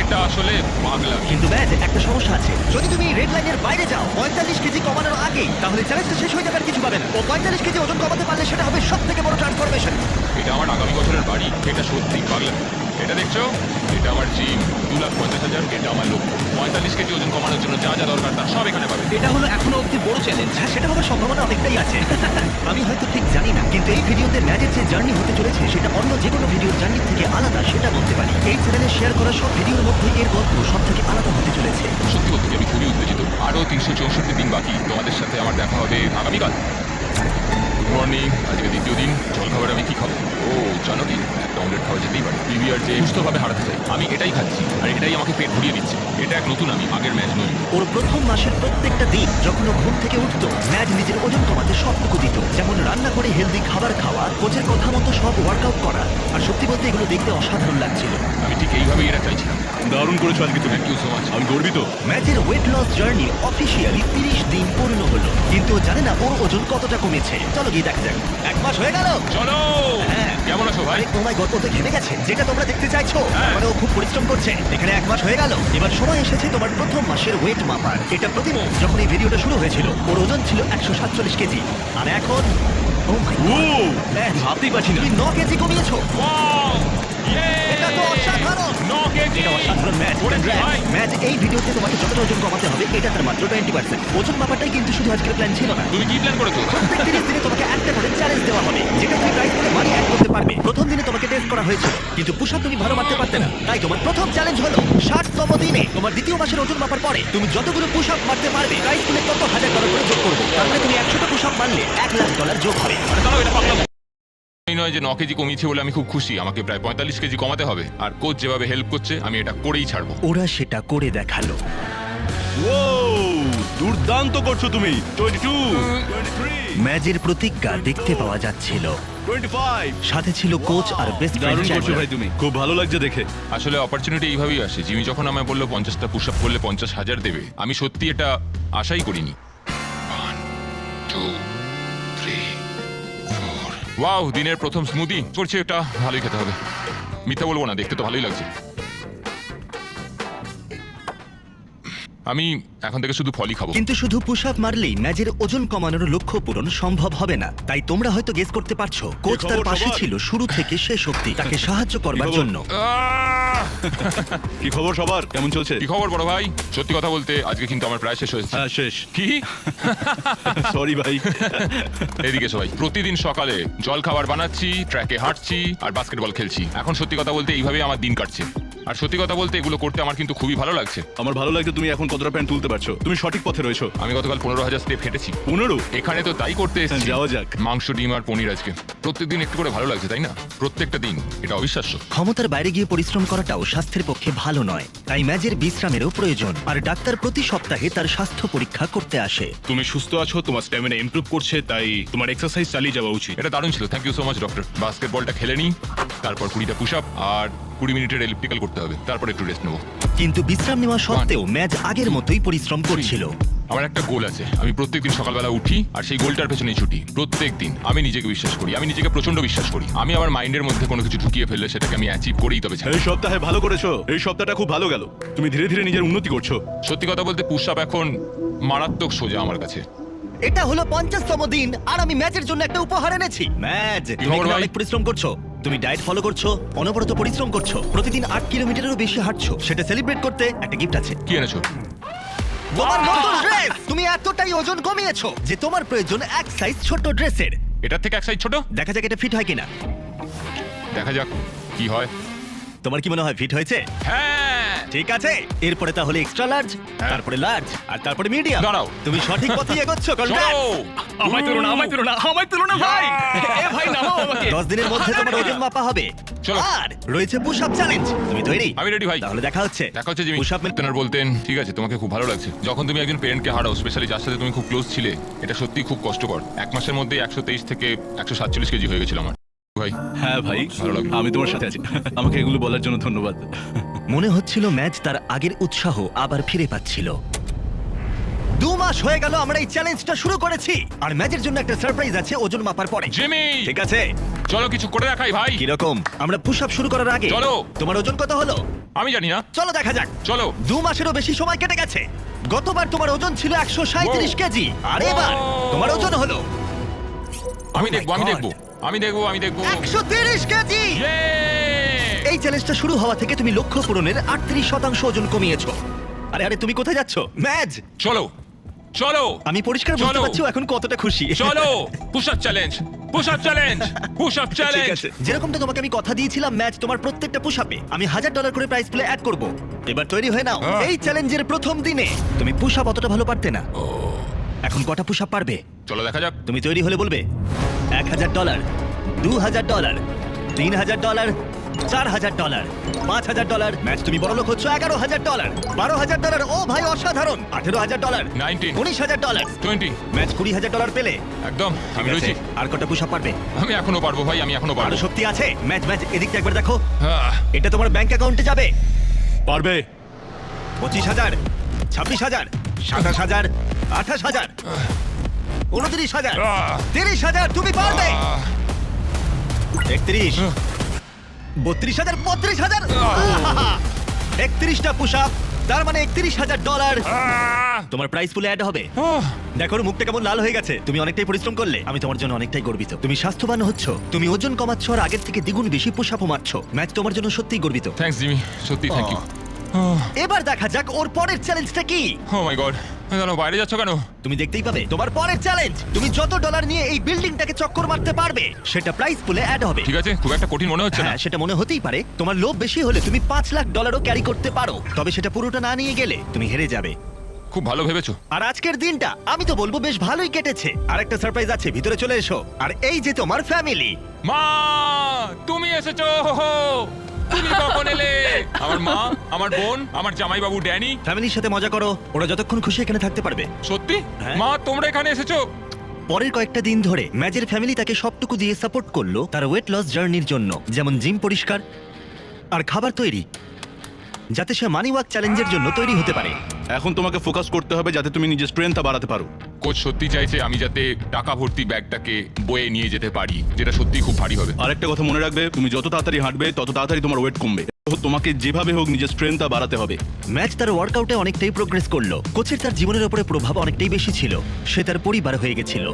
এটা আসলে পাগলা কিন্তু ম্যাচ একটা সমস্যা আছে। যদি তুমি রেড লাইনের বাইরে যাও পঁয়তাল্লিশ কেজি কমানোর আগেই তাহলে চ্যালেঞ্জটা শেষ হয়ে যাবে কিছু পাবে না। ও পঁয়তাল্লিশ কেজি ওজন কমাতে পারলে সেটা হবে সব থেকে বড় ট্রান্সফরমেশন এটা আমার আগামী বছরের বাড়ি এটা সত্যি পাগলা এটা দেখছ? এটা আমার জিম। দু লাখ পঞ্চাশ হাজার এটা আমার লক্ষ্য। পঁয়তাল্লিশ কেজি ওজন কমানোর জন্য যা যা দরকার তার সব এখানে পাবে। এটা হলো এখনও অব্দি বড় চ্যালেঞ্জ হ্যাঁ সেটা হবার সম্ভাবনা অনেকটাই আছে। আমি হয়তো ঠিক জানি না কিন্তু এই ভিডিওতে ম্যাচের যে জার্নি হতে চলেছে সেটা অন্য যে কোনো ভিডিওর জার্নি থেকে আলাদা সেটা বলতে পারি। এই চ্যানেলে শেয়ার করা সব ভিডিওর মধ্যে এর গল্প সব থেকে আলাদা হতে চলেছে। সত্যি বলতে আমি খুবই উত্তেজিত। আরও তিনশো চৌষট্টি দিন বাকি। তোমাদের সাথে আমার দেখা হবে আগামীকাল। গুড মর্নিং আজকে দ্বিতীয় দিন। জল খাবার আমি কি খাব ও জানো কি? একটা অমলেট খাওয়া যেতেই পারে। পিভিআর যে সুস্থভাবে হারাতে চাই। আমি এটাই খাচ্ছি। আর এটাই আমাকে পেট ভরিয়ে দিচ্ছে। এটা এক নতুন আমি আগের ম্যাচ নই ওর প্রথম মাসের প্রত্যেকটা দিন যখন ও ঘুম থেকে উঠতো ম্যাচ নিজের ওজন কমাতে সবটুকু দিত। যেমন রান্না করে হেলদি খাবার খাওয়া কোচের কথা মতো সব ওয়ার্কআউট করা। আর সত্যি বলতে এগুলো দেখতে অসাধারণ লাগছিল। আমি ঠিক এইভাবেই এটা চাইছিলাম। দারুণ করেছ আজকে তুমি। থ্যাংক ইউ সো মাচ আমি গর্বিত। ম্যাচের ওয়েট লস জার্নি অফিসিয়ালি তিরিশ দিন পূর্ণ হলো। কিন্তু জানে না ওর ওজন কতটা কমেছে। চলো গিয়ে দেখা যাক। এক মাস হয়ে গেল। চলো! হ্যাঁ। কেমন আছো ভাই? আরে ও মাই গড ও তো ঘেমে গেছে। যেটা তোমরা দেখতে চাইছো হ্যাঁ। মানে ও খুব পরিশ্রম করছে। এখানে এক মাস হয়ে গেল। এবার সময় এসেছে তোমার প্রথম মাসের ওয়েট মাপার। এটা প্রতিদিন যখন এই ভিডিওটা শুরু হয়েছিল ওর ওজন ছিল একশো সাতচল্লিশ কেজি। আর এখন ও ভাবতেই পারছি না। তুমি ন কেজি কমিয়েছো! তোমাকে কিন্তু শুধু তুমি টেস্ট করা হয়েছিল কিন্তু পুষা তুমি ভালো মারতে পারতে না তাই তোমার প্রথম চ্যালেঞ্জ হলো ষাটতম দিনে তোমার দ্বিতীয় মাসের ওজন মাপার পরে তুমি যতগুলো পুশ আপ মারতে পারবে প্রাইসগুলো তত হাজার ডলার করে যোগ করব মানে তুমি একশোটা পুশ আপ মারলে এক লাখ ডলার যোগ হবে আরে দাঁড়াও এটা পাগলাম এই নয় যে ন কেজি কমিয়েছে বলে আমি খুব খুশি। আমাকে প্রায় পঁয়তাল্লিশ কেজি কমাতে হবে। আর কোচ যেভাবে হেল্প করছে আমি এটা করেই ছাড়বো। ওরা সেটা করে দেখাল। ও দুর্দান্ত করছ তুমি। 22 23 ম্যাচের প্রতিজ্ঞা দেখতে পাওয়া যাচ্ছিল। 25 সাথে ছিল কোচ আর বেস্ট দারুণ করছ ভাই তুমি। খুব ভালো লাগছে দেখে। আসলে অপরচুনিটি এইভাবেই আসে। জিমি যখন আমায় বলল পঞ্চাশটা পুশ আপ করলে পঞ্চাশ হাজার দেবে আমি সত্যি এটা আশাই করিনি। ওয়াও দিনের প্রথম স্মুদি করছে এটা ভালোই খেতে হবে। মিথ্যা বলব না দেখতে তো ভালোই লাগছে। আমি এখন থেকে শুধু ফলই খাব। কিন্তু শুধু পুশ আপ মারলেই ম্যাচের ওজন কমানোর লক্ষ্য পূরণ সম্ভব হবে না। তাই তোমরা হয়তো গেস করতে পারছ। কোচ তার পাশে ছিল শুরু থেকে সে শক্তি তাকে সাহায্য করবার জন্য। আহ! কি খবর সবার? কেমন চলছে? কি খবর বড় ভাই? সত্যি কথা বলতে আজকে কিন্তু আমার প্রায় শেষ হয়েছে হ্যাঁ শেষ। কি? সরি ভাই। এদিকে সবাই প্রতিদিন সকালে জল খাবার বানাচ্ছি ট্র্যাকে হাঁটছি আর বাস্কেটবল খেলছি। এখন সত্যি কথা বলতে এইভাবেই আমার দিন কাটছে। আর সত্যি কথা বলতে এগুলো করতে আমার কিন্তু খুবই ভালো লাগছে। আমার ভালো লাগছে তুমি এখন কতটা প্যান্ট তুলতে পারছ। তুমি সঠিক পথে রয়েছো। আমি গতকাল পনেরো হাজার স্টেপ হেঁটেছি। পনেরো? এখানে তো তাই করতে এসেছি। যাওয়া যাক। মাংস ডিম আর পনির আজকে। প্রত্যেকদিন একটু করে ভালো লাগছে তাই না? প্রত্যেকটা দিন এটা অবিশ্বাস্য। ক্ষমতার বাইরে গিয়ে পরিশ্রম করাটাও স্বাস্থ্যের পক্ষে ভালো নয়। তাই ম্যাচের বিশ্রামেরও প্রয়োজন। আর ডাক্তার প্রতি সপ্তাহে তার স্বাস্থ্য পরীক্ষা করতে আসে। তুমি সুস্থ আছো তোমার স্ট্যামিনা ইমপ্রুভ করছে তাই তোমার এক্সারসাইজ চালিয়ে যাওয়া উচিত। এটা দারুণ ছিল। Thank you so much doctor বাস্কেটবলটা খেলে নিই তারপর কুড়িটা পুশ আপ আর কুড়ি মিনিটের এলিপ্টিক্যাল করতে হবে তারপর একটু রেস্ট নেব। কিন্তু বিশ্রাম নেওয়া সত্ত্বেও ম্যাচ আগের মতোই পরিশ্রম করছিল। আমার একটা গোল আছে আমি প্রত্যেকদিন সকালবেলা উঠি আর সেই গোলটার পেছনেই ছুটি প্রত্যেক দিন আমি নিজেকে বিশ্বাস করি আমি নিজেকে প্রচণ্ড বিশ্বাস করি। আমি আমার মাইন্ডের মধ্যে কোনো কিছু ঢুকিয়ে ফেললে সেটাকে আমি অ্যাচিভ করেই তবে ছাড়ি। এই সপ্তাহে ভালো করেছ এই সপ্তাহটা খুব ভালো গেল। তুমি ধীরে ধীরে নিজের উন্নতি করছ। সত্যি কথা বলতে পুশ আপ এখন মারাত্মক সোজা আমার কাছে। এটা হলো পঞ্চাশতম দিন আর আমি ম্যাচের জন্য একটা উপহার এনেছি। ম্যাচ তুমি খবর এখানে ভাই? অনেক পরিশ্রম করছ? তুমি ডায়েট ফলো করছ অনবরত পরিশ্রম করছ প্রতিদিন আট কিলোমিটারেরও বেশি হাঁটছো সেটা সেলিব্রেট করতে একটা গিফট আছে। কি এনেছো? তোমার নতুন ড্রেস তুমি এতটাই ওজন কমিয়েছো যে তোমার প্রয়োজন এক সাইজ ছোট ড্রেসের এটার থেকে এক সাইজ ছোট? দেখা যাক এটা ফিট হয় কিনা। দেখা যাক কি হয়। তোমার কি মনে হয় ফিট হয়েছে? হ্যাঁ! ঠিক আছে? এরপরে তাহলে এক্সট্রা লার্জ হ্যাঁ। তারপরে লার্জ আর তারপরে মিডিয়াম দাঁড়াও। তুমি সঠিক পথে এগোচ্ছ চলো। আমায় তুলো না আমায় তুলো না আমায় তুলো না ভাই। এ ভাই নামাও আমাকে। দশ দিনের মধ্যে তোমার ওজন মাপা হবে। চলো। আর রয়েছে পুশ আপ চ্যালেঞ্জ তুমি তৈরি? আমি রেডি ভাই। তাহলে দেখা হচ্ছে। দেখা হচ্ছে জিমি। পুশ আপ তেনার বলতেন ঠিক আছে তোমাকে খুব ভালো লাগছে। যখন তুমি একজন পেরেন্টকে হারাও স্পেশালি যার সাথে তুমি খুব ক্লোজ ছিলে এটা সত্যি খুব কষ্টকর। এক মাসের মধ্যে একশো তেইশ থেকে একশো সাতচল্লিশ কেজি হয়ে গেছিল আমার। ভাই। হ্যাঁ ভাই আমি তোমার সাথে আছি। আমাকে এগুলো বলার জন্য ধন্যবাদ। মনে হচ্ছিল ম্যাচ তার আগের উৎসাহ আবার ফিরে পাচ্ছিল। দু মাস হয়ে গেল আমরা এই চ্যালেঞ্জটা শুরু করেছি। আর ম্যাচের জন্য একটা সারপ্রাইজ আছে ওজন মাপার পরে। জিমি! ঠিক আছে। চলো কিছু করে দেখাই ভাই। কীরকম? আমরা পুশ আপ শুরু করার আগে চলো। তোমার ওজন কত হলো? আমি জানি না। চলো দেখা যাক। চলো। দু মাসেরও বেশি সময় কেটে গেছে। গতবার তোমার ওজন ছিল একশো সাঁত্রিশ Wow. কেজি। আর এবার তোমার ওজন হলো আমি দেখব আমি. দেখব। আমি দেখব আমি দেখব। একশো তিরিশ কেজি! Yay! এই চ্যালেঞ্জটা শুরু হওয়া থেকে তুমি লক্ষ্য পূরণের আটত্রিশ শতাংশ ওজন কমিয়েছো। আরে আরে তুমি কোথায় যাচ্ছ? ম্যাজ! চলো চলো। আমি পরিষ্কার বুঝতে চলো। পারছি ও এখন কতটা খুশি। চলো push up challenge push up challenge push up ঠিক চ্যালেঞ্জ আছে যেরকমটা তোমাকে আমি কথা দিয়েছিলাম ম্যাচ তোমার প্রত্যেকটা পুশ আপে আমি হাজার ডলার করে প্রাইস প্লে অ্যাড করব। এবার তৈরি হয়ে নাও। আহ। এই চ্যালেঞ্জের প্রথম দিনে তুমি পুশ আপ অতটা ভালো পারতে না। এখন কটা পুশ আপ পারবে? চলো দেখা যাক। তুমি তৈরি হলে বলবে এক হাজার ডলার দু হাজার ডলার তিন হাজার ডলার চার হাজার ডলার পাঁচ হাজার ডলার। ম্যাচ তুমি বড় লোক হচ্ছ এগারো হাজার ডলার বারো হাজার ডলার ও ভাই অসাধারণ আঠেরো হাজার ডলার 19 উনিশ হাজার ডলার। টোয়েন্টি ম্যাচ কুড়ি হাজার ডলার পেলে। একদম আমি ঠিক আছে, রয়েছি আর কটা পুশ আপ পারবে? আমি এখনও পারব ভাই আমি এখনও আরও পারব শক্তি আছে? ম্যাচ ম্যাচ এদিকটা একবার দেখো। আহ, এটা তোমার ব্যাংক অ্যাকাউন্টে যাবে। পারবে। পঁচিশ হাজার ছাব্বিশ হাজার সাতাশ হাজার আঠাশ হাজার উনত্রিশ হাজার। আহ, তিরিশ হাজার তুমি পারবে। একত্রিশ। বত্রিশ হাজার বত্রিশ হাজার। একত্রিশটা পুশ আপ তার মানে একত্রিশ হাজার ডলার আহ, তোমার প্রাইস পুলে অ্যাড হবে। আহ, দেখো ওর মুখটা কেমন লাল হয়ে গেছে। তুমি অনেকটাই পরিশ্রম করলে। আমি তোমার জন্য অনেকটাই গর্বিত। তুমি স্বাস্থ্যবান হচ্ছ। তুমি ওজন কমাচ্ছ আর আগের থেকে দ্বিগুণ বেশি পুশ আপও মারছো। ম্যাচ তোমার জন্য সত্যিই গর্বিত। Thanks Jimmy. সত্যি থ্যাংক ইউ এবার দেখা যাক ওর পরের চ্যালেঞ্জটা কি। ও মাই গড কেন বাইরে যাচ্ছ কেন? তুমি দেখতেই পাবে তোমার পরের চ্যালেঞ্জ তুমি যত ডলার নিয়ে এই বিল্ডিংটাকে চক্কর মারতে পারবে সেটা প্রাইস পুলে অ্যাড হবে। ঠিক আছে খুব একটা কঠিন মনে হচ্ছে না। হ্যাঁ সেটা মনে হতেই পারে তোমার লোভ বেশি হলে তুমি পাঁচ লাখ ডলারও ক্যারি করতে পারো তবে সেটা পুরোটা না নিয়ে গেলে তুমি হেরে যাবে। খুব ভালো ভেবেছো। আর আজকের দিনটা আমি তো বলব বেশ ভালোই কেটেছে। আর একটা সারপ্রাইজ আছে ভিতরে চলে এসো। আর এই যে তোমার ফ্যামিলি মা তুমি এসেছ তুমি কখন এলে? আমার মা আমার বোন আমার জামাইবাবু ড্যানি। ফ্যামিলির সাথে মজা করো ওরা যতক্ষণ খুশি এখানে থাকতে পারবে। সত্যি? হ্যাঁ। মা তোমরা এখানে এসেছ? পরের কয়েকটা দিন ধরে ম্যাজের ফ্যামিলি তাকে সবটুকু দিয়ে সাপোর্ট করল তার ওয়েট লস জার্নির জন্য যেমন জিম পরিষ্কার আর খাবার তৈরি যাতে সে মানি ওয়াক চ্যালেঞ্জের জন্য তৈরি হতে পারে। এখন তোমাকে ফোকাস করতে হবে যাতে তুমি নিজের স্ট্রেংথটা বাড়াতে পারো। কোচ সত্যি চাইছে আমি যাতে টাকা ভর্তি ব্যাগটাকে বয়ে নিয়ে যেতে পারি যেটা সত্যি খুব ভারী হবে। আরেকটা কথা মনে রাখবে তুমি যত তাড়াতাড়ি হাঁটবে তত তাড়াতাড়ি তোমার ওয়েট কমবে। তো তোমাকে যেভাবে হোক নিজের স্ট্রেংথটা বাড়াতে হবে। ম্যাচ তার ওয়ার্কআউটে অনেকটাই প্রোগ্রেস করল। কোচের তার জীবনের উপরে প্রভাব অনেকটাই বেশি ছিল। সে তার পরিবার হয়ে গেছিল।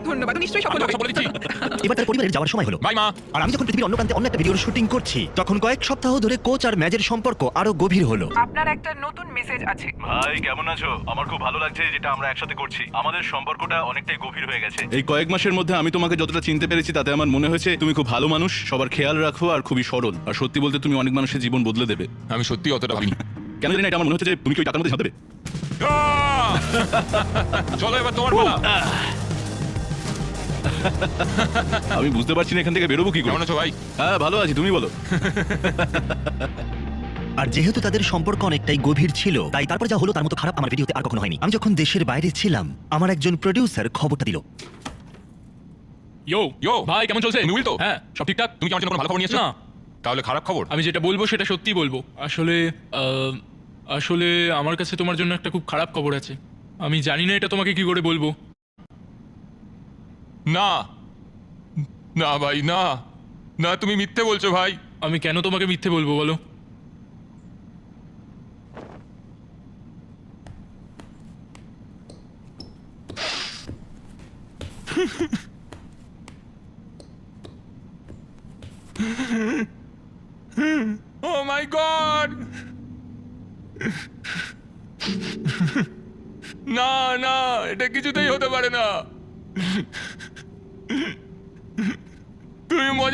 অনেক ধন্যবাদ নিশ্চয়ই সফল হবে। কথা বলেছি এবার তার পরিবারের যাওয়ার সময় হলো। বাই মা। আর আমি যখন পৃথিবীর অন্য প্রান্তে অন্য একটা ভিডিওর শুটিং করছি তখন কয়েক সপ্তাহ ধরে কোচ আর ম্যাচের সম্পর্ক আরও গভীর হলো। আপনার একটা নতুন মেসেজ আছে। ভাই কেমন আছো? আমার খুব ভালো লাগছে যেটা আমরা একসাথে করছি। আমাদের সম্পর্কটা অনেকটাই গভীর হয়ে গেছে। এই কয়েক মাসের মধ্যে আমি তোমাকে যতটা চিনতে পেরেছি তাতে আমার মনে হয়েছে তুমি খুব ভালো মানুষ সবার খেয়াল রাখো আর খুবই সরল। আর সত্যি বলতে তুমি অনেক মানুষের জীবন বদলে দেবে। আমি সত্যি অতটা ভাবিনি। কেন জানি না, এটা আমার মনে হচ্ছে যে তুমি কি ওই টাকার মধ্যে চলো এবার তোমার পালা। আমি বুঝতে পারছি না এখান থেকে বেরোবো কি করে। কেমন আছো ভাই? হ্যাঁ ভালো আছি তুমি বলো। আর যেহেতু তাদের সম্পর্ক অনেকটাই গভীর ছিল তাই তারপর যা হলো তার মতো খারাপ আমার ভিডিওতে আর কখনো হয়নি। আমি যখন দেশের বাইরে ছিলাম আমার একজন প্রডিউসার খবরটা দিল। ইয়ো ইয়ো ভাই কেমন চলছে? তুমি উইল তো হ্যাঁ সব ঠিকঠাক? তুমি কি আমার জন্য কোনো ভালো খবর নিয়ে না। তাহলে খারাপ খবর? আমি যেটা বলব সেটা সত্যি বলব। আসলে আহ, আসলে আমার কাছে তোমার জন্য একটা খুব খারাপ খবর আছে। আমি জানি না এটা তোমাকে কি করে বলব। না। না ভাই না। না তুমি মিথ্যে বলছো ভাই। আমি কেন তোমাকে মিথ্যে বলব বলো? ও মাই গড না না এটা কিছুতেই হতে পারে না।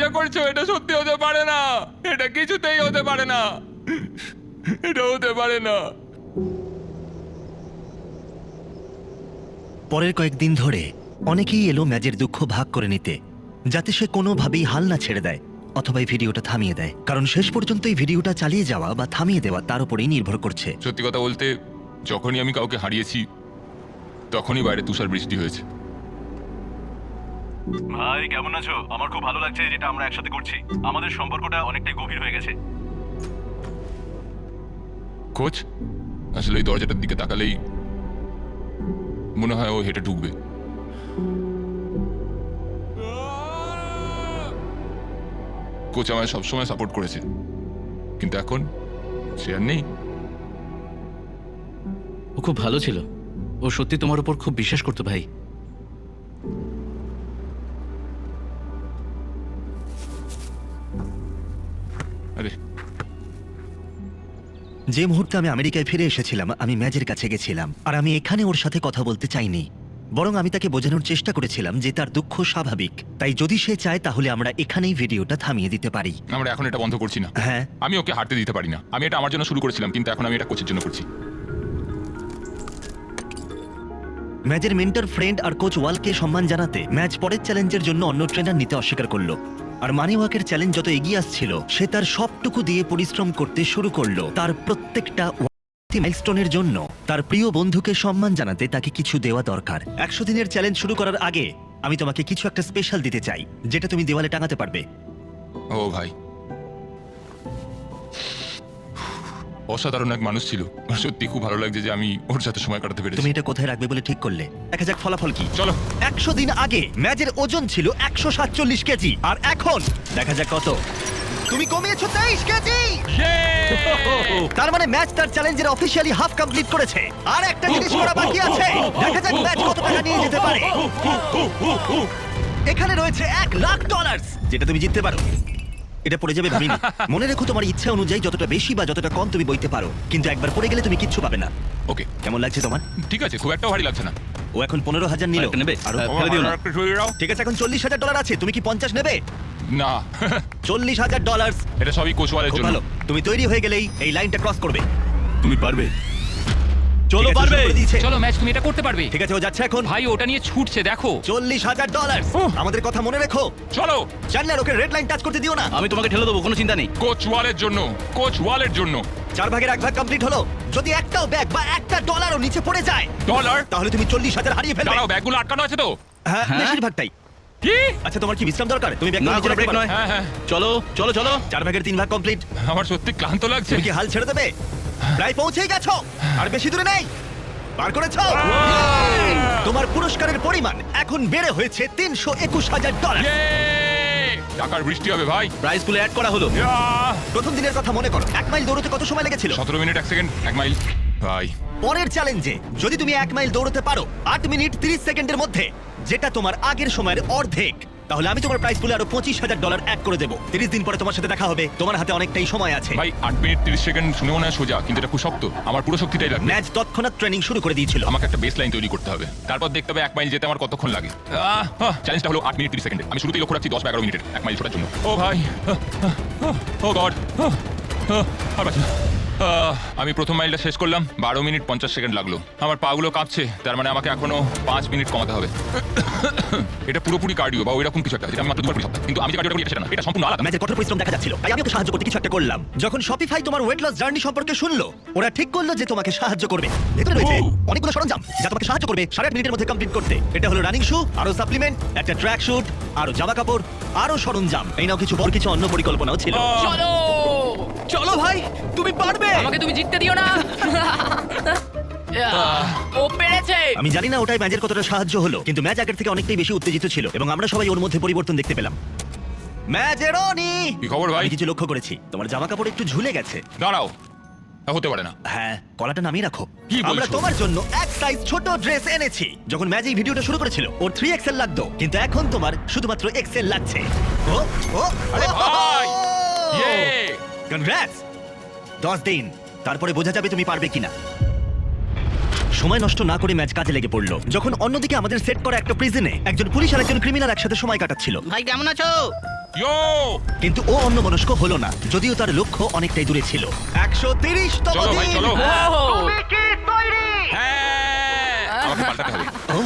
তুমি করছ? এটা সত্যি হতে পারে না। এটা কিছুতেই হতে পারে না। এটা হতে পারে না। পরের কয়েকদিন ধরে অনেকেই এলো ম্যাজের দুঃখ ভাগ করে নিতে যাতে সে কোনোভাবেই হাল না ছেড়ে দেয় অথবা এই ভিডিওটা থামিয়ে দেয়। কারণ শেষ পর্যন্ত এই ভিডিওটা চালিয়ে যাওয়া বা থামিয়ে দেওয়া তার উপরেই নির্ভর করছে। সত্যি কথা বলতে যখনই আমি কাউকে হারিয়েছি তখনই বাইরে তুষার বৃষ্টি হয়েছে। ভাই কেমন আছো? আমার খুব ভালো লাগছে যেটা আমরা একসাথে করছি। আমাদের সম্পর্কটা অনেকটাই গভীর হয়ে গেছে। কোচ আসলে এই দরজাটার দিকে তাকালেই মনে হয় ও হেঁটে ঢুকবে। কোচ আমায় সবসময় সাপোর্ট করেছে। কিন্তু এখন সে আর নেই। ও খুব ভালো ছিল। ও সত্যি তোমার উপর খুব বিশ্বাস করতো ভাই। যে মুহূর্তে আমি আমেরিকায় ফিরে এসেছিলাম আমি ম্যাজের কাছে গেছিলাম। আর আমি এখানে ওর সাথে কথা বলতে চাইনি। বরং আমি তাকে বোঝানোর চেষ্টা করেছিলাম যে তার দুঃখ স্বাভাবিক। তাই যদি সে চায় তাহলে আমরা এখানেই ভিডিওটা থামিয়ে দিতে পারি। আমরা এখন এটা বন্ধ করছি না। হ্যাঁ। আমি ওকে হাঁটতে দিতে পারি না। আমি এটা আমার জন্য শুরু করেছিলাম কিন্তু এখন আমি এটা কোচের জন্য করছি। ম্যাচের মেন্টর ফ্রেন্ড আর কোচ ওয়ালকে সম্মান জানাতে ম্যাচ পরের চ্যালেঞ্জের জন্য অন্য ট্রেনার নিতে অস্বীকার করল। আর মানি ওয়াকের চ্যালেঞ্জ যত এগিয়ে আসছিল, সে তার সবটুকু দিয়ে পরিশ্রম করতে শুরু করল তার প্রত্যেকটা মাইলস্টোনের জন্য। তার প্রিয় বন্ধুকে সম্মান জানাতে তাকে কিছু দেওয়া দরকার। একশো দিনের চ্যালেঞ্জ শুরু করার আগে আমি তোমাকে কিছু একটা স্পেশাল দিতে চাই, যেটা তুমি দেওয়ালে টাঙাতে পারবে। ও ভাই। অসাধারণ এক মানুষ ছিল। আর সত্যি খুব ভালো লাগছে যে আমি ওর সাথে সময় কাটাতে পেরেছি। তুমি এটা কোথায় রাখবে বলে ঠিক করলে? দেখা যাক ফলাফল কি। চলো। একশো দিন আগে ম্যাচের ওজন ছিল একশো সাতচল্লিশ কেজি আর এখন দেখা যাক কত। তুমি কমিয়েছো তেইশ কেজি! তার মানে ম্যাচ তার চ্যালেঞ্জের অফিসিয়ালি হাফ কমপ্লিট করেছে। আর একটা জিনিস করা বাকি আছে। দেখা যাক ম্যাচ কত টাকা নিয়ে যেতে পারে। এখানে রয়েছে এক লাখ ডলার যেটা তুমি জিততে পারো। এটা পড়ে যাবে ভাবিনি। মনে রেখো তোমার ইচ্ছা অনুযায়ী যতটা বেশি বা যতটা কম তুমি বইতে পারো। কিন্তু একবার পড়ে গেলে তুমি কিচ্ছু পাবে না। ওকে। কেমন লাগছে তোমার? ঠিক আছে খুব একটা ভারী লাগছে না। ও এখন পনেরো হাজার নিল। নেবে? আরও ফেলে দিও না। ঠিক আছে এখন চল্লিশ হাজার ডলার আছে। তুমি কি পঞ্চাশ নেবে? না। চল্লিশ হাজার ডলার এটা সবই কোচওয়ালের জন্য। ভালো। তুমি তৈরি হয়ে গেলেই এই লাইনটা ক্রস করবে। তুমি পারবে। চলো পারবে। চলো ম্যাচ তুমি এটা করতে পারবে। ঠিক আছে ও যাচ্ছে এখন। ভাই ওটা নিয়ে ছুটছে দেখো। চল্লিশ হাজার ডলার আমাদের কথা মনে রেখো। চলো। চ্যান্ডলার ওকে রেড লাইন টাচ করতে দিও না। আমি তোমাকে ঠেলে দেবো কোনো চিন্তা নেই। কোচ ওয়ালের জন্য কোচ ওয়ালের জন্য। চার ভাগের এক ভাগ কমপ্লিট হলো। যদি একটাও ব্যাগ বা একটা ডলারও নিচে পড়ে যায় ডলার তাহলে তুমি চল্লিশ হাজার হারিয়ে ফেলবে। দাঁড়াও ব্যাগগুলো আটকানো আছে তো? হ্যাঁ হ্যাঁ? বেশিরভাগটাই। কি? আচ্ছা তোমার কি বিশ্রাম দরকার? তুমি ব্যাগ নিচে রাখতে ব্রেক পারো। নয়। হ্যাঁ হ্যাঁ। চলো চলো চলো। চার ভাগের তিন ভাগ কমপ্লিট আমার সত্যি ক্লান্ত লাগছে। তুমি কি হাল ছেড়ে দেবে? প্রায় পৌঁছেই গেছো। আর বেশি দূরে নেই। পার করেছ? তোমার পুরস্কারের পরিমাণ এখন বেড়ে হয়েছে তিনশো একুশ হাজার ডলার! টাকার বৃষ্টি হবে ভাই। প্রাইসগুলো অ্যাড করা হলো। প্রথম দিনের কথা মনে করো এক মাইল দৌড়তে কত সময় লেগেছিল? সতেরো মিনিট এক সেকেন্ড এক মাইল। ভাই। পরের চ্যালেঞ্জে যদি তুমি এক মাইল দৌড়তে পারো আট মিনিট তিরিশ সেকেন্ডের মধ্যে যেটা তোমার আগের সময়ের অর্ধেক। তাহলে আমি তোমার প্রাইস পুলে আরও পঁচিশ হাজার ডলার অ্যাড করে দেবো তিরিশ দিন পরে তোমার সাথে দেখা হবে তোমার হাতে অনেকটাই সময় আছে ভাই আট মিনিট তিরিশ সেকেন্ড শুনে মনে হয় সোজা কিন্তু এটা খুব শক্ত আমার পুরো শক্তিটাই লাগবে ম্যাচ তৎক্ষণাৎ ট্রেনিং শুরু করে দিয়েছিল আমাকে একটা বেস লাইন তৈরি করতে হবে তারপর দেখতে হবে এক মাইল যেতে আমার কতক্ষণ লাগে চ্যালেঞ্জটা হলো আট মিনিট তিরিশ সেকেন্ড আমি শুরুতেই লক্ষ্য রাখছি দশ বা এগারো মিনিটের এক মাইল ছোটার জন্য ও ভাই ও গড আর না। আহ, আমি প্রথম মাইলটা শেষ করলাম বারো মিনিট পঞ্চাশ সেকেন্ড লাগল। আমার পাগুলো কাঁপছে তার মানে আমাকে এখনও পাঁচ মিনিট কমাতে হবে। এটা পুরোপুরি কার্ডিও বা ওইরকম কিছু একটা যেটা আমি মাত্র দুবার করি সপ্তাহে। কিন্তু আমি যে কার্ডিও করি সেটা না। এটা সম্পূর্ণ আলাদা। ম্যাচের কঠোর পরিশ্রম দেখা যাচ্ছিল। তাই আমি ওকে সাহায্য করতে কিছু একটা করলাম। যখন শপিফাই তোমার ওয়েট লস জার্নি সম্পর্কে শুনলো ওরা ঠিক করল যে তোমাকে সাহায্য করবে। ভেতরে রয়েছে অনেকগুলো সরঞ্জাম যা তোমাকে সাহায্য করবে সাড়ে মিনিটের মধ্যে কমপ্লিট করতে। এটা হলো রানিং শু আরও সাপ্লিমেন্ট একটা ট্র্যাক শুট আরও জামা কাপড় আরও সরঞ্জাম। এই নাও কিছু বড় কিছু অন্য পরিকল্পনাও ছিল। চলো! চলো ভাই তুমি পারবে আমাকে তুমি জিততে দিও না ও পেরেছে আমি জানি না ওটাই ম্যাচের কতটা সাহায্য হলো কিন্তু ম্যাচ আগের থেকে অনেকটাই বেশি উত্তেজিত ছিল এবং আমরা সবাই ওর মধ্যে পরিবর্তন দেখতে পেলাম ম্যাচেরনি কি খবর ভাই আমি কিছু লক্ষ্য করেছি তোমার জামা কাপড় একটু ঝুলে গেছে দাঁড়াও তা হতে পারে না হ্যাঁ কলাটা নামিয়ে রাখো কি বলছো? আমরা তোমার জন্য এক সাইজ ছোট ড্রেস এনেছি যখন ম্যাজিক ভিডিওটা শুরু করেছিল ওর থ্রি এক্সেল লাগতো কিন্তু এখন তোমার শুধুমাত্র এক্সেল লাগছে ও ও আরে ভাই! ইয়ে! কনগ্রাটস দশ দিন তারপরে বোঝা যাবে তুমি পারবে কিনা। সময় নষ্ট না করে ম্যাচ কাজে লেগে পড়ল। যখন অন্যদিকে আমাদের সেট করা একটা প্রিজনে একজন পুলিশ আর একজন ক্রিমিনাল একসাথে সময় কাটাচ্ছিল। ভাই কেমন আছো? ইয়ো! কিন্তু ও অন্য মনস্ক হলো না যদিও তার লক্ষ্য অনেকটাই দূরে ছিল। একশো তিরিশ তম চলো ভাই দিন! চলো। হ্যাঁ! আমাকে পাল্টাতে হবে। ও,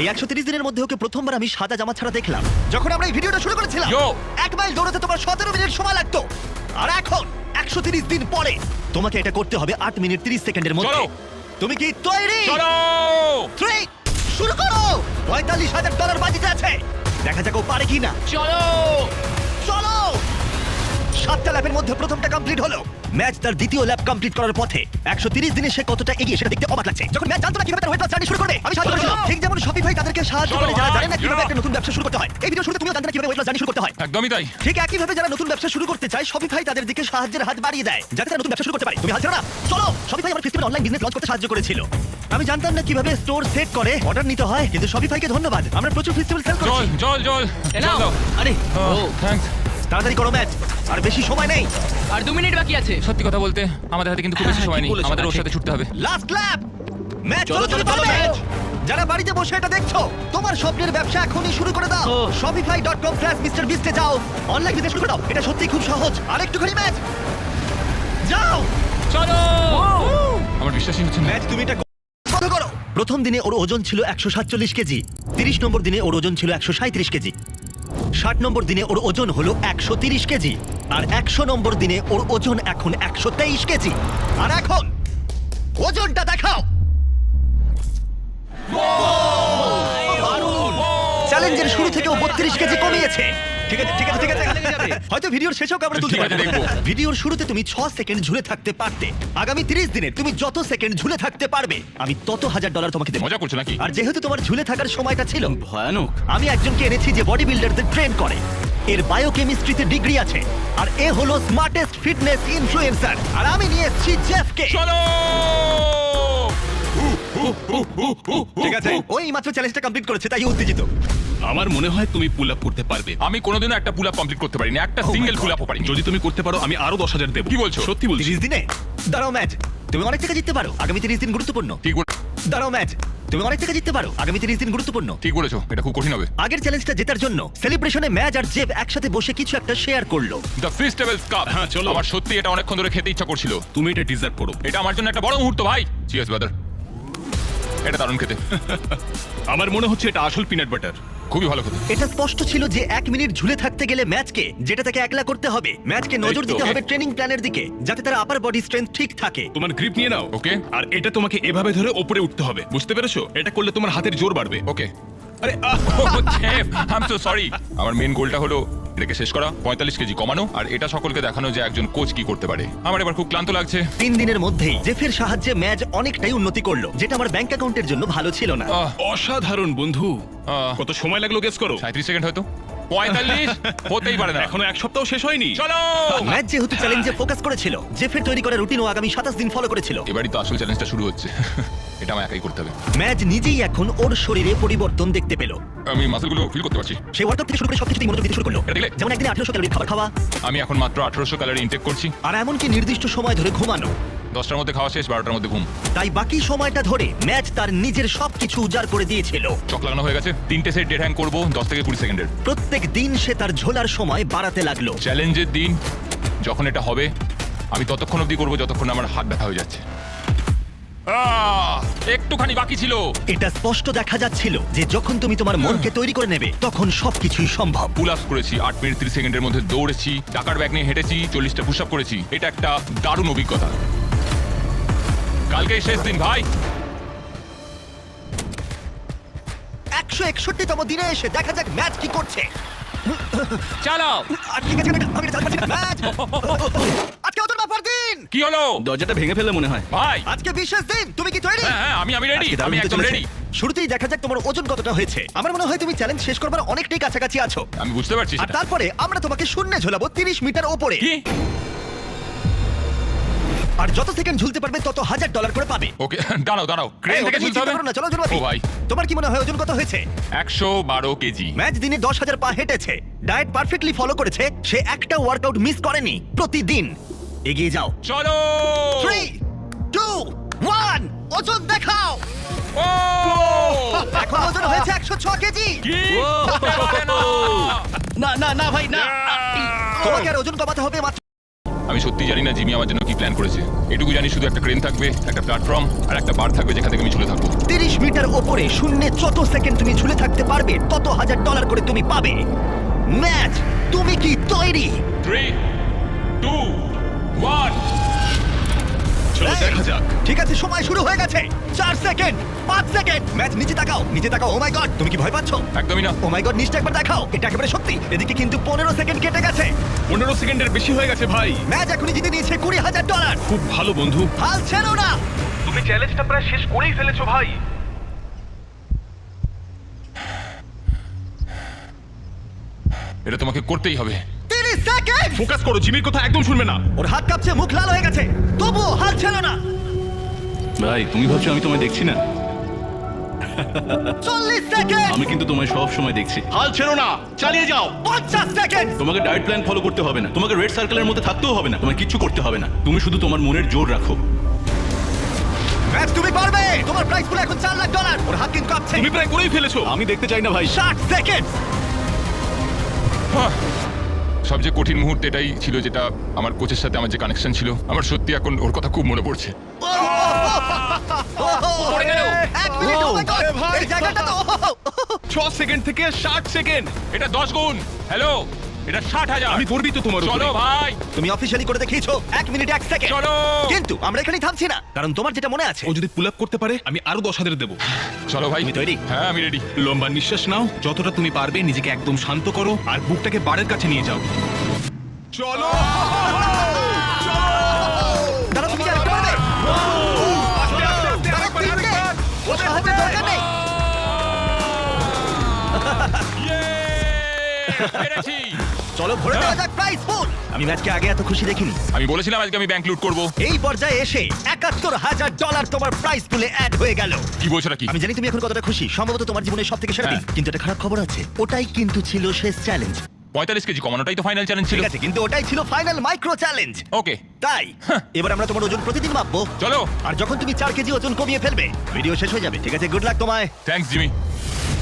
এই একশো তিরিশ দিনের মধ্যে ওকে প্রথমবার আমি সাদা জামা ছাড়া দেখলাম। যখন আমরা এই ভিডিওটা শুরু করেছিলাম Yo! এক মাইল দৌড়াতে তোমার সতেরো মিনিট সময় লাগতো। আর এখন একশো তিরিশ দিন পরে তোমাকে এটা করতে হবে আট মিনিট তিরিশ সেকেন্ডের মধ্যে। চলো। তুমি কি তৈরি? চলো। থ্রি শুরু করো। পঁয়তাল্লিশ হাজার ডলার বাজিতে আছে। দেখা যাক ও পারে কি না চলো চলো। সাতটা ল্যাপের মধ্যে প্রথমটা কমপ্লিট হলো। ম্যাচ তার দ্বিতীয় ল্যাপ কমপ্লিট করার পথে একশো তিরিশ দিনে সে কতটা এগিয়ে সেটা দেখতে অবাক লাগছে। যখন ম্যাচ জানতো না কীভাবে তার ওয়েট জার্নি শুরু করবে আমি সাহায্য করেছিলাম ঠিক যেমন শপিফাই তাদেরকে সাহায্য করে যারা জানে না কীভাবে একটা নতুন ব্যবসা শুরু করতে হয় এই ভিডিও শুরু তুমিও জানতে না কীভাবে ওয়েট জার্নি শুরু করতে হয়। একদমই তাই। ঠিক একইভাবে যারা নতুন ব্যবসা শুরু করতে চায় শপিফাই তাদের দিকে সাহায্যের হাত বাড়িয়ে দেয় যাতে তারা নতুন ব্যবসা শুরু করতে পারে। তুমি ছেড়ো না। চলো শপিফাই আমার ফেস্টিভ্যাল অনলাইন বিজনেস লঞ্চ করতে সাহায্য করেছিল। আমি জানতাম না কীভাবে স্টোর সেট করে অর্ডার নিতে হয় কিন্তু শপিফাইকে ধন্যবাদ। আমরা প্রচুর ফেস্টিভ্যাল সেল করেছি। জল জল জল আরে ও। থ্যাঙ্কস তাড়াতাড়ি করো ম্যাচ আর বেশি সময় নেই। আর দু মিনিট বাকি আছে। সত্যি কথা বলতে আমাদের হাতে কিন্তু খুব বেশি হ্যাঁ, সময় নেই। বলেছ, আমাদের ওর ঠিক। সাথে ছুটতে হবে। লাস্ট ল্যাপ ম্যাচ চলো, চলো চলো ম্যাচ। যারা বাড়িতে বসে এটা দেখছ তোমার স্বপ্নের ব্যবসা এখনই শুরু করে দাও। ও। shopify.com/mrbeast এ যাও। অনলাইন বিজনেস শুরু করে। দাও এটা সত্যি খুব সহজ। আর আরেকটুখানি ম্যাচ যাও! চলো! আমার বিশ্বাসই হচ্ছে না। ম্যাচ তুমি এটা বন্ধ করো। প্রথম দিনে ওর ওজন ছিল একশো সাতচল্লিশ কেজি। তিরিশ নম্বর দিনে ওর ওজন ছিল একশো সাঁত্রিশ কেজি। ষাট নম্বর দিনে ওর ওজন হলো একশো তিরিশ কেজি, আর একশো নম্বর দিনে ওর ওজন এখন একশো তেইশ কেজি। আর এখন, ওজনটা দেখাও। চ্যালেঞ্জের শুরু থেকে ও বত্রিশ কেজি কমিয়েছে। ঠিক আছে ঠিক আছে ঠিক আছে হয়তো ভিডিওর শেষেও আমরা তুলতে ঠিক আছে, পারব। দেখব। ভিডিওর শুরুতে তুমি ছ সেকেন্ড ঝুলে থাকতে পারতে। আগামী তিরিশ দিনে তুমি যত সেকেন্ড ঝুলে থাকতে পারবে আমি তত হাজার ডলার তোমাকে দেবো। মজা করছ নাকি? আর যেহেতু তোমার ঝুলে থাকার সময়টা ছিল ভয়ানক। আমি একজনকে এনেছি যে বডি বিল্ডারদের ট্রেন করে। এর বায়োকেমিস্ট্রিতে ডিগ্রি আছে। আর এ হলো স্মার্টেস্ট ফিটনেস ইনফ্লুয়েন্সার আর আমি নিয়ে এসেছি জেফকে চলো! ঠিক আছে। ওই মাত্র চ্যালেঞ্জটা কমপ্লিট করেছে তাই উত্তেজিত। আমার মনে হয় তুমি পুল আপ করতে পারবে। আমি কোনোদিনও একটা পুল আপ কমপ্লিট করতে পারিনি একটা সিঙ্গেল পুল আপও পারিনি। যদি তুমি করতে পারো আমি আরও দশ হাজার দেবো। কি বলছো? সত্যি বলছি। তিরিশ দিনে? দাঁড়াও ম্যাচ। তুমি অনেক টাকা জিততে পারো। আগামী তিরিশ দিন গুরুত্বপূর্ণ। ঠিক দাঁড়াও ম্যাচ। তুমি অনেক টাকা জিততে পারো। আগামী তিরিশ দিন গুরুত্বপূর্ণ। ঠিক বলেছ। এটা খুব কঠিন হবে। আগের চ্যালেঞ্জটা জেতার জন্য সেলিব্রেশনে ম্যাচ আর জেব একসাথে বসে কিছু একটা শেয়ার করল। দ্য ফেস্টিভ্যালস কাপ হ্যাঁ, চলো। আমার সত্যি এটা অনেকক্ষণ ধরে খেতে ইচ্ছা করছিল। তুমি এটা ডিজার্ভ করো। এটা আমার জন্য একটা বড় মুহূর্ত ভাই। চিয়ার্স ব্রাদার এটা দারুণ খেতে। আমার মনে হচ্ছে এটা আসল পিনাট বাটার খুবই ভালো খেতে। এটা স্পষ্ট ছিল যে এক মিনিট ঝুলে থাকতে গেলে ম্যাচকে যেটা তাকে একলা করতে হবে ম্যাচকে নজর দিতে হবে ট্রেনিং প্ল্যানের দিকে যাতে তার আপার বডি স্ট্রেংথ ঠিক থাকে। তোমার গ্রিপ নিয়ে নাও। Okay. আর এটা তোমাকে এভাবে ধরে উপরে উঠতে হবে বুঝতে পেরেছ? এটা করলে তোমার হাতের জোর বাড়বে। ওকে। আরে ah! I am so sorry আমার মেন গোলটা হলো এটাকে শেষ করা পঁয়তাল্লিশ কেজি কমানো আর এটা সকলকে দেখানো যে একজন কোচ কি করতে পারে। আমার এবার খুব ক্লান্ত লাগছে। তিন দিনের মধ্যেই জেফের সাহায্যে ম্যাচ অনেকটাই উন্নতি করল যেটা আমার ব্যাংক অ্যাকাউন্টের জন্য ভালো ছিল না। আহ, অসাধারণ বন্ধু। আহ, কত সময় লাগল গেস করো? সাঁত্রিশ সেকেন্ড হয়তো। পঁয়তাল্লিশ? হতেই পারে না। এখনও এক সপ্তাহ শেষ হয়নি। চলো! ম্যাচ যেহেতু চ্যালেঞ্জে ফোকাস করেছিল জেফের তৈরি করা রুটিন ও আগামী সাতাশ দিন ফলো করেছিল। এবারই তো আসল চ্যালেঞ্জটা শুরু হচ্ছে। এটা আমার একাই করতে হবে। ম্যাচ নিজেই এখন ওর শরীরে পরিবর্তন দেখতে পেল। আমি মাসেলগুলো ফিল করতে পারছি। সে ওয়ার্কআউট থেকে শুরু করে সবকিছুতেই মনোযোগ দিতে শুরু করল। এটা দেখলে? যেমন একদিনে আঠারোশো ক্যালোরি খাবার খাওয়া। আমি এখন মাত্র আঠারোশো ক্যালোরি ইনটেক করছি। আর এমনকি নির্দিষ্ট সময় ধরে ঘুমানো। দশটার মধ্যে খাওয়া শেষ বারোটার মধ্যে ঘুম। তাই বাকি সময়টা ধরে ম্যাচ তার নিজের সবকিছু উজাড় করে দিয়েছিল। চক লাগানো হয়ে গেছে। তিনটে সেট ডেড হ্যাং করব দশ থেকে কুড়ি সেকেন্ডের। প্রত্যেক দিন সে তার ঝোলার সময় বাড়াতে লাগল। চ্যালেঞ্জের দিন যখন এটা হবে আমি ততক্ষণ অবধি করব যতক্ষণ আমার হাত ব্যথা হয়ে যাচ্ছে। আহ, একটুখানি বাকি ছিল। এটা স্পষ্ট দেখা যাচ্ছিল যে যখন তুমি তোমার মনকে তৈরি করে নেবে তখন সবকিছুই সম্ভব। পুল আপ করেছি আট মিনিট তিরিশ সেকেন্ডের মধ্যে দৌড়েছি টাকার ব্যাগ নিয়ে হেঁটেছি চল্লিশটা পুশ আপ করেছি। এটা একটা দারুণ অভিজ্ঞতা। কালকে শেষ দিন ভাই। একশো একষট্টিতম দিনে এসে দেখা যাক ম্যাচ কি করছে। চলো আর ঠিক আছে আমি- আমি এটা চালাতে না। আজকে ওজন বাপার দিন! কি হলো? দরজাটা ভেঙে ফেলে মনে হয়। ভাই! আজকে বিশেষ দিন তুমি কি তৈরি? হ্যাঁ হ্যাঁ আমি আমি রেডি আজকে দারুণ আমি হতে একদম চলেছে। রেডি শুরুতেই দেখা যাক তোমার ওজন কতটা হয়েছে। আমার মনে হয় তুমি চ্যালেঞ্জ শেষ করবার অনেকটাই কাছাকাছি আছো। আমি বুঝতে পারছি আর সেটা। তারপরে আমরা তোমাকে শূন্যে ঝোলাবো তিরিশ মিটার ওপরে। কি? আর যত সেকেন্ড ঝুলতে পারবে তত হাজার ডলার করে পাবে। ওকে দাঁড়াও দাঁড়াও ক্রেন এই, থেকে ওটা নিয়ে ঝুলতে হবে? করো না, চলো, চলো, ও ভাই। তোমার কি মনে হয় ওজন কত হয়েছে? একশো বারো কেজি। ম্যাচ দিনে দশ হাজার পা হেঁটেছে। ডায়েট পারফেক্টলি ফলো করেছে সে একটা ওয়ার্কআউট মিস করেনি প্রতিদিন। এগিয়ে যাও। চলো! থ্রি টু ওয়ান ওজন দেখাও। ও! এখন ওজন হয়েছে একশো ছ কেজি। কি? হতে পারে না। না না না ভাই না। তোমাকে আর ওজন কমাতে হবে মাত্র আমি সত্যি জানি না জিমি আমার জন্য কি প্ল্যান করেছে। এটুকু জানি শুধু একটা ক্রেন থাকবে একটা প্ল্যাটফর্ম আর একটা বার থাকবে যেখান থেকে আমি ঝুলে থাকব। তিরিশ মিটার ওপরে শূন্যে যত সেকেন্ড তুমি ঝুলে থাকতে পারবে তত হাজার ডলার করে তুমি পাবে। ম্যাচ তুমি কি তৈরি? থ্রি টু ওয়ান চলো দেখা যাক। ঠিক আছে সময় শুরু হয়ে গেছে। চার সেকেন্ড পাঁচ সেকেন্ড। ম্যাচ নিচে তাকাও নিচে তাকাও। ও মাই গড তুমি কি ভয় পাচ্ছ? একদমই না। ও মাই গড নিচটা একবার দেখাও। এটা একেবারে সত্যি। এদিকে কিন্তু পনেরো সেকেন্ড কেটে গেছে। পনেরো সেকেন্ডের বেশি হয়ে গেছে ভাই। ম্যাচ এখনই জিতে নিয়েছে কুড়ি হাজার ডলার। খুব ভালো বন্ধু। হাল ছেড়ো না। তুমি চ্যালেঞ্জটা প্রায় শেষ করেই ফেলেছো ভাই। এটা তোমাকে করতেই হবে। তিরিশ ফোকাস করো জিমির কথা একদম শুনবে না। ওর হাত কাঁপছে মুখ লাল হয়ে গেছে। তবুও হাল ছেড়ো না। ভাই তুমি ভাবছ আমি তোমায় দেখছি না? চল্লিশ সেকেন্ড। আমি কিন্তু তোমায় সব সময় দেখছি। হাল ছেড়ো না চালিয়ে যাও। পঞ্চাশ সেকেন্ড। তোমাকে ডায়েট প্ল্যান ফলো করতে হবে না। তোমাকে রেড সার্কেলের মধ্যে থাকতেও হবে না। তোমার কিচ্ছু করতে হবে না। তুমি শুধু তোমার মনের জোর রাখো। ম্যাচ তুমি পারবে। তোমার প্রাইস পুরো এখন চার লাখ ডলার ওর হাত কিন্তু কাঁপছে। তুমি প্রায় করেই ফেলেছো। আমি দেখতে চাই না ভাই। ষাট সেকেন্ড। আহ! সবচেয়ে কঠিন মুহূর্ত এটাই ছিল যেটা আমার কোচের সাথে আমার যে কানেকশন ছিল। আমার সত্যি এখন ওর কথা খুব মনে পড়ছে। oh ছ সেকেন্ড থেকে ষাট সেকেন্ড এটা দশ গুণ। হ্যালো এটা ষাট হাজার। আমি গর্বিত তোমার উপরে। চলো ভাই। তুমি অফিসিয়ালি করে দেখিয়েছো এক মিনিট এক সেকেন্ড চলো। কিন্তু আমরা এখানেই থামছি না কারণ তোমার যেটা মনে আছে ও যদি পুল আপ করতে পারে আমি আরও দশ হাজার দেবো। চলো ভাই। তুমি তৈরি? হ্যাঁ আমি রেডি লম্বা নিঃশ্বাস নাও যতটা তুমি পারবে নিজেকে একদম শান্ত করো আর বুকটাকে বারের কাছে নিয়ে যাও। চলো। দাঁড়া তুমি কি আরেকটা পারবে দাঁড়া, সাহায্যের দরকার নেই। পেরেছি। চলো ভরে দেওয়া যাক প্রাইস ফুল আমি ম্যাচকে আগে এত খুশি দেখিনি। আমি বলেছিলাম আজকে আমি ব্যাংক লুট করব। এই পর্যায়ে এসে একাত্তর হাজার ডলার তোমার প্রাইস পুলে অ্যাড হয়ে গেল। কি বলছো নাকি আমি জানি তুমি এখন কতটা খুশি সম্ভবত তোমার জীবনের সব থেকে সেরা দিন। হ্যাঁ। কিন্তু একটা খারাপ খবর আছে ওটাই কিন্তু ছিল শেষ চ্যালেঞ্জ পঁয়তাল্লিশ কেজি কমানোটাই তো ফাইনাল চ্যালেঞ্জ ছিল। ঠিক আছে কিন্তু ওটাই ছিল ফাইনাল মাইক্রো চ্যালেঞ্জ ওকে। তাই এবার আমরা তোমার ওজন প্রতিদিন মাপবো। চলো। আর যখন তুমি চার কেজি ওজন কমিয়ে ফেলবে ভিডিও শেষ হয়ে যাবে। ঠিক আছে গুড লাক তোমায়। থ্যাঙ্কস জিমি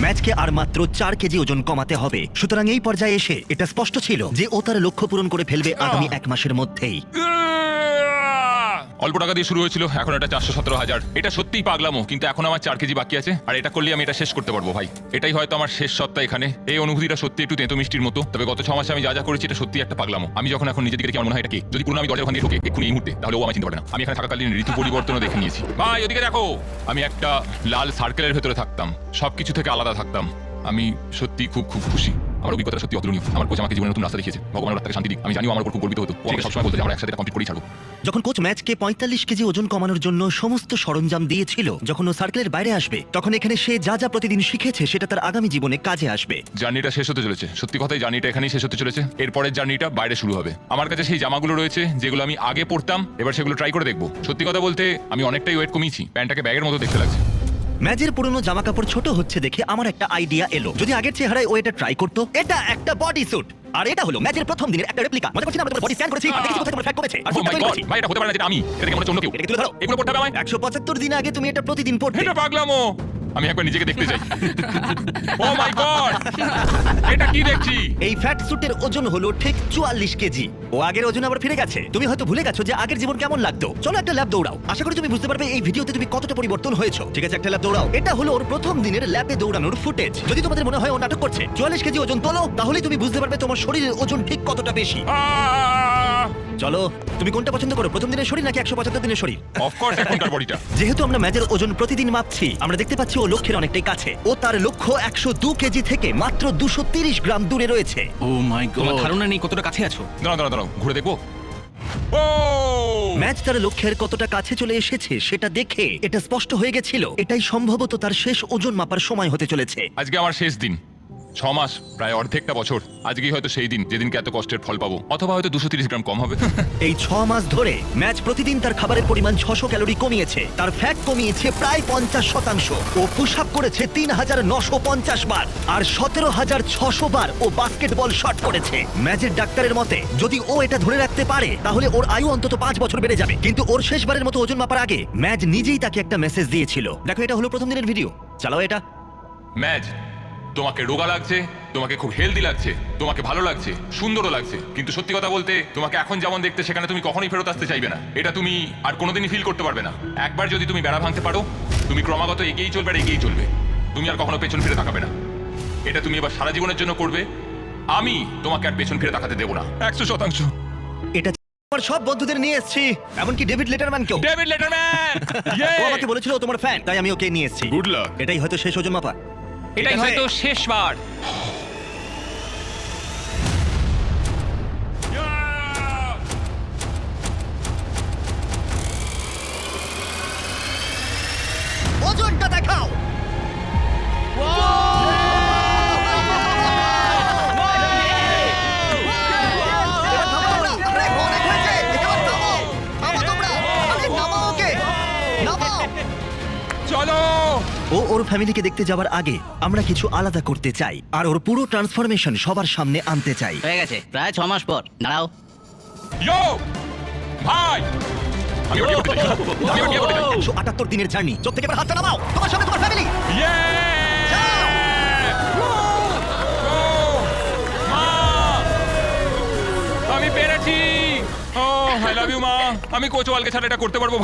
ম্যাচকে আর মাত্র চার কেজি ওজন কমাতে হবে। সুতরাং এই পর্যায়ে এসে এটা স্পষ্ট ছিল যে ও তার লক্ষ্য পূরণ করে ফেলবে আগামী এক মাসের মধ্যেই। অল্প টাকা দিয়ে শুরু হয়েছিল, এখন এটা চারশো সতেরো হাজার। এটা সত্যিই পাগলামো, কিন্তু এখন আমার চার কেজি বাকি আছে, আর এটা করলে আমি এটা শেষ করতে পারব ভাই। এটাই হয়তো আমার শেষ সপ্তাহ এখানে। এই অনুভূতিটা সত্যি একটু তেঁতো মিষ্টির মতো, তবে গত ছ মাসে আমি যা যা করেছি, এটা সত্যি একটা পাগলামো। আমি যখন এখন নিজের দিকে দেখি আমার মনে হয় এটা কি যদি কোনো আমি দরজা ওখান ঢোকে, এক্ষুনি এই মুহূর্তে, তাহলে ও আমি চিনতে পারে না। আমি এখানে থাকাকালীন ঋতু পরিবর্তনও দেখে নিয়েছি। ভাই, ওদিকে দেখো! আমি একটা লাল সার্কেলের ভেতরে থাকতাম। সবকিছু থেকে আলাদা থাকতাম। আমি সত্যি খুব খুব খুশি। আমার অভিজ্ঞতা সত্যি অতুলনীয়। আমার কোচ আমাকে জীবনে নতুন রাস্তা দেখিয়েছে। ভগবানের তাকে শান্তি দিক। আমি জানি আমার উপর খুব গর্বিত হতো। ও আমাকে সবসময় বলতো যে আমরা একসাথে কমপ্লিট করেই ছাড়বো। যখন কোচ ম্যাচকে পঁয়তাল্লিশ কেজি ওজন কমানোর জন্য সমস্ত সরঞ্জাম দিয়েছিল যখন ও সার্কেলের বাইরে আসবে তখন এখানে সে যা যা প্রতিদিন শিখেছে সেটা তার আগামী জীবনে কাজে আসবে। জার্নিটা শেষ হতে চলেছে। সত্যি কথাই জার্নিটা এখানেই শেষ হতে চলেছে। এরপরের জার্নিটা বাইরে শুরু হবে। আমার কাছে সেই জামাগুলো রয়েছে যেগুলো আমি আগে পরতাম এবার সেগুলো ট্রাই করে দেখব। সত্যি কথা বলতে আমি অনেকটাই ওয়েট কমিয়েছি। প্যান্টটাকে ব্যাগের মতো দেখতে লাগছে। ম্যাচের পুরনো জামা কাপড় ছোট হচ্ছে দেখে আমার একটা আইডিয়া এলো। যদি আগের চেহারায় ও এটা ট্রাই করতো, এটা একটা বডি স্যুট আর এটা হলো ম্যাচের প্রথম দিনের একটা রেপ্লিকা মনে করছি না আমরা বডি স্ক্যান করেছি আর দেখেছি কোথায় তোমার ফ্যাট কমেছে? আর my তৈরি God, করেছি। ভাই এটা হতে পারে না যেটা আমি। এটা দেখে মনে হচ্ছে অন্য কেউ এটাকে তুলে ধরো। এগুলো পড়তে হবে আমায়? একশো পঁচাত্তর দিন আগে তুমি এটা প্রতিদিন পড়তে। এটা পাগলামো! আমি একবার নিজেকে দেখতে চাই। ও মাই গড এটা কি দেখছি? এই ফ্যাট স্যুটের ওজন হলো ঠিক চুয়াল্লিশ কেজি। ও আগের ওজন আবার ফিরে গেছে। তুমি হয়তো ভুলে গেছো যে আগের জীবন কেমন লাগতো। চলো একটা ল্যাব দৌড়াও। আশা করি তুমি বুঝতে পারবে এই ভিডিওতে তুমি কতটা পরিবর্তন হয়েছো। ঠিক আছে একটা ল্যাব দৌড়াও। এটা হলো ওর প্রথম দিনের ল্যাবে দৌড়ানোর ফুটেজ যদি তোমাদের মনে হয় ও নাটক করছে চুয়াল্লিশ কেজি ওজন তোলো তাহলেই তুমি বুঝতে পারবে তোমার শরীরের ওজন ঠিক কতটা বেশি! চলো তুমি কোনটা পছন্দ করো প্রথম দিনের শরীর নাকি একশো পঁচাত্তর দিনের শরীর? অফকোর্স এখনকার বডিটা। যেহেতু আমরা ম্যাচের ওজন প্রতিদিন মাপছি আমরা দেখতে পাচ্ছি ও লক্ষ্যের অনেকটাই কাছে। ও তার লক্ষ্য একশো দু কেজি থেকে মাত্র দুশো তিরিশ গ্রাম দূরে রয়েছে। ও মাই তোমার গড ধারণা নেই কতটা কাছে আছো? দাঁড়াও দাঁড়াও দাঁড়াও ঘুরে দেখব। ও! ম্যাচ তার লক্ষ্যের কতটা কাছে চলে এসেছে সেটা দেখে এটা স্পষ্ট হয়ে গেছিল। এটাই সম্ভবত তার শেষ ওজন মাপার সময় হতে চলেছে। আজকে আমার শেষ দিন। ছ মাস প্রায় অর্ধেকটা বছর। আজকেই হয়তো সেই দিন যেদিনকে এত কষ্টের ফল পাবো। অথবা হয়তো দুশো তিরিশ গ্রাম কম হবে। এই ছ মাস ধরে ম্যাচ প্রতিদিন তার খাবারের পরিমাণ ছশো ক্যালোরি কমিয়েছে। তার ফ্যাট কমিয়েছে প্রায় পঞ্চাশ শতাংশ। ও পুশ আপ করেছে তিন হাজার নশো পঞ্চাশ বার। আর সতেরো হাজার ছশো বার ও বাস্কেটবল শট করেছে। ম্যাচের ডাক্তারের মতে যদি ও এটা ধরে রাখতে পারে তাহলে ওর আয়ু অন্তত পাঁচ বছর বেড়ে যাবে। কিন্তু ওর শেষবারের মতো ওজন মাপার আগে ম্যাচ নিজেই তাকে একটা মেসেজ দিয়েছিল। দেখো এটা হলো প্রথম দিনের ভিডিও চালাও এটা। ম্যাচ তোমাকে রোগা লাগছে তোমাকে খুব হেলদি লাগছে তোমাকে ভালো লাগছে সুন্দরও লাগছে। কিন্তু সত্যি কথা বলতে তোমাকে এখন যেমন দেখতে সেখানে তুমি কখনোই ফেরত আসতে চাইবে না। এটা তুমি আর কোনোদিনই ফিল করতে পারবে না। একবার যদি তুমি বেড়া ভাঙতে পারো তুমি ক্রমাগত এগিয়েই চলবে আর এগিয়েই চলবে। তুমি আর কখনো পেছন ফিরে তাকাবে না। এটা তুমি এবার সারা জীবনের জন্য করবে। আমি তোমাকে আর পেছন ফিরে তাকাতে দেবো না। একশো শতাংশ। এটা আমার সব বন্ধুদের নিয়ে এসেছি এমনকি ডেভিড লেটারম্যানকেও। David Letterman! ও আমাকে বলেছিল ও তোমার ফ্যান তাই আমি ওকে নিয়ে এসেছি। গুড লাক এটাই হয়তো শেষ ওজন মাপা। এটাই হয়তো শেষবার। ওজনটা দেখাও। ও ওর ফ্যামিলিকে দেখতে যাওয়ার আগে আমরা কিছু আলাদা করতে চাই। আর ওর পুরো ট্রান্সফরমেশন সবার সামনে আনতে চাই। হয়ে গেছে। প্রায় ছ মাস পর। দাঁড়াও। ইয়ো ভাই! একশো আটাত্তর দিনের জার্নি। চোখ থেকে হাতটা নামাও তোমার সামনে তোমার ফ্যামিলি। আমি পেরেছি। ও আই লাভ ইউ মা। আমি কোচওয়ালকে ছাড়া এটা করতে পারব